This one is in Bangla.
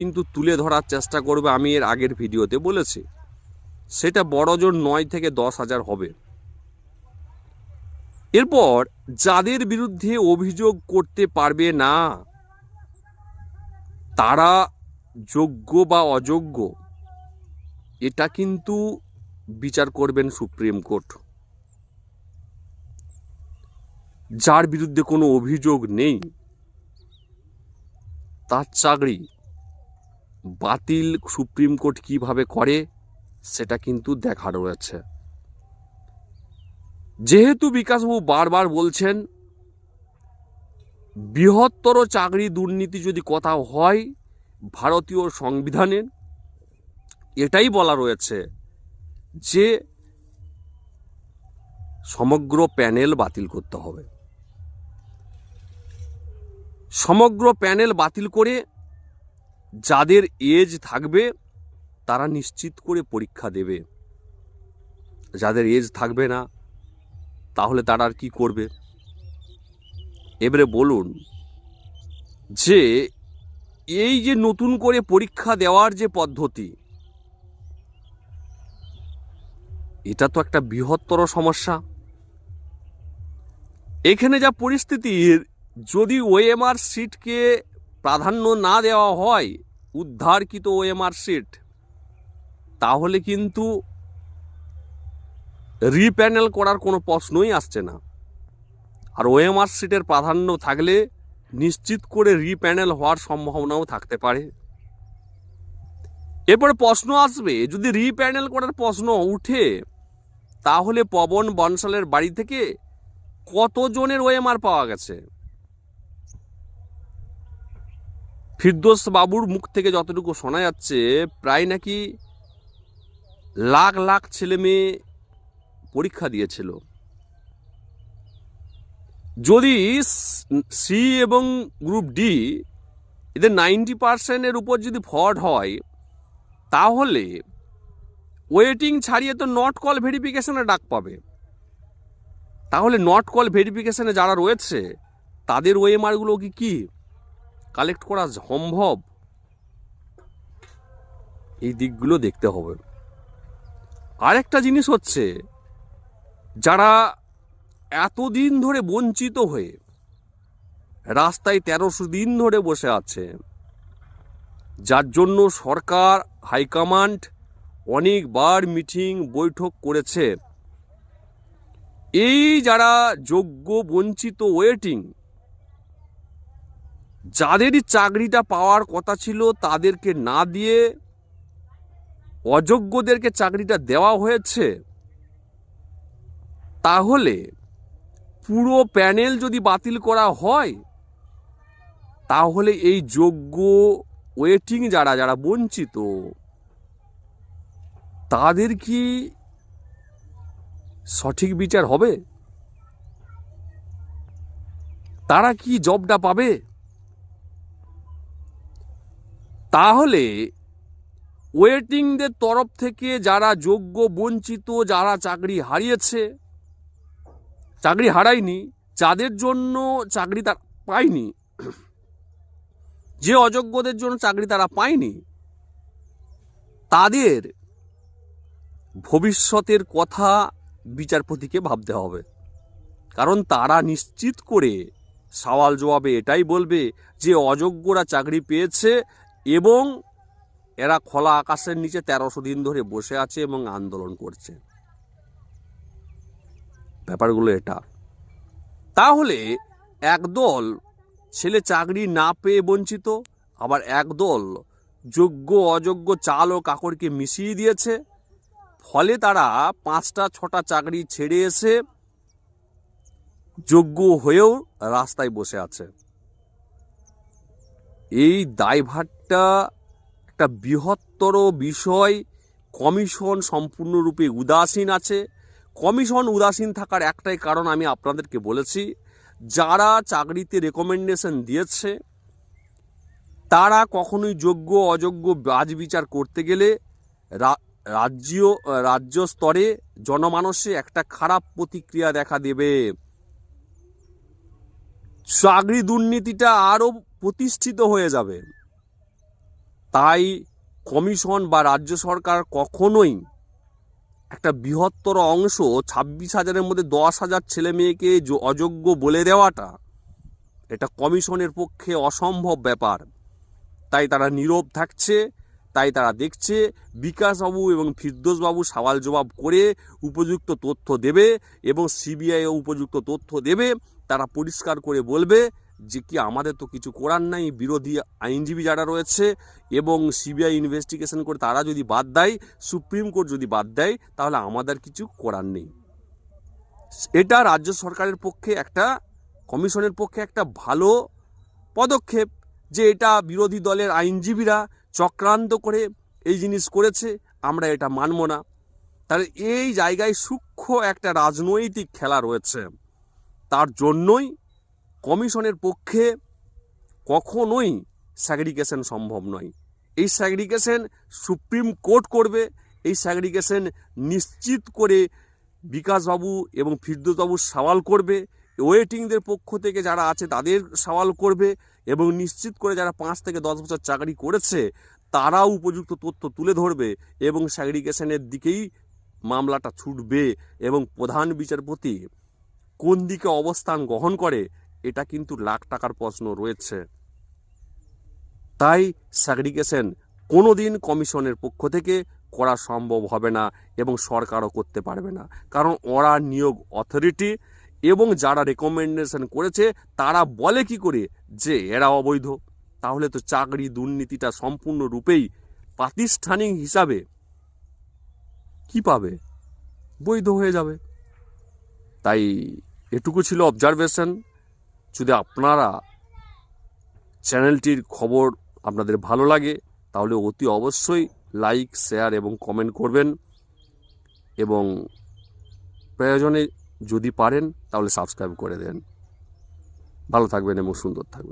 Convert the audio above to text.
কিন্তু তুলে ধরার চেষ্টা করবে আমি এর আগের ভিডিওতে বলেছি। সেটা বড় জোর নয় থেকে দশ হাজার হবে। এরপর যাদের বিরুদ্ধে অভিযোগ করতে পারবে না, তারা যোগ্য বা অযোগ্য, এটা কিন্তু বিচার করবেন সুপ্রিম কোর্ট। যার বিরুদ্ধে কোনো অভিযোগ নেই, তার চাকরি বাতিল সুপ্রিম কোর্ট কীভাবে করে, সেটা কিন্তু দেখা রয়েছে। যেহেতু বিকাশবাবু বারবার বলছেন, বৃহত্তর চাকরি দুর্নীতি যদি কোথাও হয়, ভারতীয় সংবিধানের এটাই বলা রয়েছে যে সমগ্র প্যানেল বাতিল করতে হবে। সমগ্র প্যানেল বাতিল করে যাদের এজ থাকবে, তারা নিশ্চিত করে পরীক্ষা দেবে। যাদের এজ থাকবে না, তাহলে তারা আর কি করবে? এবারে বলুন যে, এই যে নতুন করে পরীক্ষা দেওয়ার যে পদ্ধতি, এটা তো একটা বৃহত্তর সমস্যা। এখানে যা পরিস্থিতির, যদি ওএমআর সিটকে প্রাধান্য না দেওয়া হয়, উদ্ধারকৃত ওএমআর সিট তাহলে কিন্তু রিপ্যানেল করার কোনো প্রশ্নই আসছে না। আর ওএমআর সিটের প্রাধান্য থাকলে নিশ্চিত করে রিপ্যানেল হওয়ার সম্ভাবনাও থাকতে পারে। এরপরে প্রশ্ন আসবে, যদি রিপ্যানেল করার প্রশ্ন উঠে, তাহলে পবন বনশালের বাড়ি থেকে কতজনের ওএমআর পাওয়া গেছে? ফিরদোস বাবুর মুখ থেকে যতটুকু শোনা যাচ্ছে, প্রায় নাকি লাখ লাখ ছেলে মেয়ে পরীক্ষা দিয়েছিল। যদি সি এবং গ্রুপ ডি এদের নাইনটি পার্সেন্টের উপর যদি ফ্রড হয়, তাহলে ওয়েটিং ছাড়িয়ে তো নট কল ভেরিফিকেশনে ডাক পাবে। তাহলে নট কল ভেরিফিকেশনে যারা রয়েছে, তাদের ওএমআরগুলো কি কী? কালেক্ট করা সম্ভব? এই দিকগুলো দেখতে হবে। আরেকটা জিনিস হচ্ছে, যারা এতদিন ধরে বঞ্চিত হয়ে রাস্তায় তেরোশো দিন ধরে বসে আছে, যার জন্য সরকার, হাইকমান্ড অনেকবার মিটিং, বৈঠক করেছে। এই যারা যোগ্য, বঞ্চিত, ওয়েটিং যাদেরই চাকরিটা পাওয়ার কথা ছিল তাদেরকে না দিয়ে অযোগ্যদেরকে চাকরিটা দেওয়া হয়েছে, তাহলে পুরো প্যানেল যদি বাতিল করা হয়, তাহলে এই যোগ্য ওয়েটিং যারা যারা বঞ্চিত, তাদের কি সঠিক বিচার হবে? তারা কি জবটা পাবে? তাহলে ওয়েটিংদের তরফ থেকে যারা যোগ্য, বঞ্চিত, যারা চাকরি হারিয়েছে, চাকরি হারায়নি, যাদের জন্য চাকরি তারা পায়নি, যে অযোগ্যদের জন্য চাকরি তারা পায়নি, তাদের ভবিষ্যতের কথা বিচারপতিকে ভাবতে হবে। কারণ তারা নিশ্চিত করে সওয়াল জবাবে এটাই বলবে যে অযোগ্যরা চাকরি পেয়েছে এবং এরা খোলা আকাশের নিচে তেরোশো দিন ধরে বসে আছে এবং আন্দোলন করছে। ব্যাপারগুলো এটা। তাহলে একদল ছেলে চাকরি না পেয়ে বঞ্চিত, আবার একদল যোগ্য, অযোগ্য চাল ও কাকড়কে মিশিয়ে দিয়েছে, ফলে তারা পাঁচটা, ছটা চাকরি ছেড়ে এসে যোগ্য হয়েও রাস্তায় বসে আছে। এই দায়ভারটা একটা একটা বৃহত্তর বিষয়, কমিশন সম্পূর্ণরূপে উদাসীন আছে। কমিশন উদাসীন থাকার একটাই কারণ আমি আপনাদেরকে বলেছি, যারা চাকরিতে রেকমেন্ডেশন দিয়েছে, তারা কখনোই যোগ্য, অযোগ্য বাজ বিচার করতে গেলে রাজ্য রাজ্য স্তরে জনমানসে একটা খারাপ প্রতিক্রিয়া দেখা দেবে। চাকরি দুর্নীতিটা আরও প্রতিষ্ঠিত হয়ে যাবে। তাই কমিশন বা রাজ্য সরকার কখনোই একটা বৃহত্তর অংশ ছাব্বিশ হাজারের মধ্যে দশ হাজার ছেলে মেয়েকে অযোগ্য বলে দেওয়াটা এটা কমিশনের পক্ষে অসম্ভব ব্যাপার। তাই তারা নীরব থাকছে, তাই তারা দেখছে, বিকাশবাবু এবং ফিরদোসবাবু সওয়াল জবাব করে উপযুক্ত তথ্য দেবে এবং সিবিআইও উপযুক্ত তথ্য দেবে, তারা পরিষ্কার করে বলবে যে কি আমাদের তো কিছু করার নাই, বিরোধী আইনজীবী যারা রয়েছে এবং সিবিআই ইনভেস্টিগেশন করে তারা যদি বাদ দেয়, সুপ্রিম কোর্ট যদি বাদ দেয়, তাহলে আমাদের কিছু করার নেই। এটা রাজ্য সরকারের পক্ষে একটা, কমিশনের পক্ষে একটা ভালো পদক্ষেপ যে এটা বিরোধী দলের আইনজীবীরা চক্রান্ত করে এই জিনিস করেছে, আমরা এটা মানব না। তাহলে এই জায়গায় সূক্ষ্ম একটা রাজনৈতিক খেলা রয়েছে। তার জন্যই কমিশনের পক্ষে কখনোই স্যাগ্রিগেশন সম্ভব নয়। এই স্যাগ্রিগেশন সুপ্রিম কোর্ট করবে, এই স্যাগ্রিগেশন নিশ্চিত করে বিকাশবাবু এবং ফিরদোসবাবু সওয়াল করবে ওয়েটিংদের পক্ষ থেকে যারা আছে তাদের সওয়াল করবে এবং নিশ্চিত করে যারা পাঁচ থেকে দশ বছর চাকরি করেছে, তারাও উপযুক্ত তথ্য তুলে ধরবে এবং স্যাগ্রিগেশনের দিকেই মামলাটা ছুটবে এবং প্রধান বিচারপতি কোন দিকে অবস্থান গ্রহণ করে এটা কিন্তু লাখ টাকার প্রশ্ন রয়েছে। তাই স্যাগ্রিগেশন কোনো দিন কমিশনের পক্ষ থেকে করা সম্ভব হবে না এবং সরকারও করতে পারবে না। কারণ ওরা নিয়োগ অথরিটি এবং যারা রেকমেন্ডেশন করেছে, তারা বলে কি করে যে এরা অবৈধ? তাহলে তো চাকরি দুর্নীতিটা সম্পূর্ণরূপেই প্রাতিষ্ঠানিক হিসাবে কি পাবে? বৈধ হয়ে যাবে। তাই এটুকু ছিল অবজারভেশন যদি আপনারা চ্যানেলটির খবর আপনাদের ভালো লাগে, তাহলে অতি অবশ্যই লাইক, শেয়ার এবং কমেন্ট করবেন। এবং প্রয়োজনে যদি পারেন, তাহলে সাবস্ক্রাইব করে দেন। ভালো থাকবেন এবং সুন্দর থাকবেন।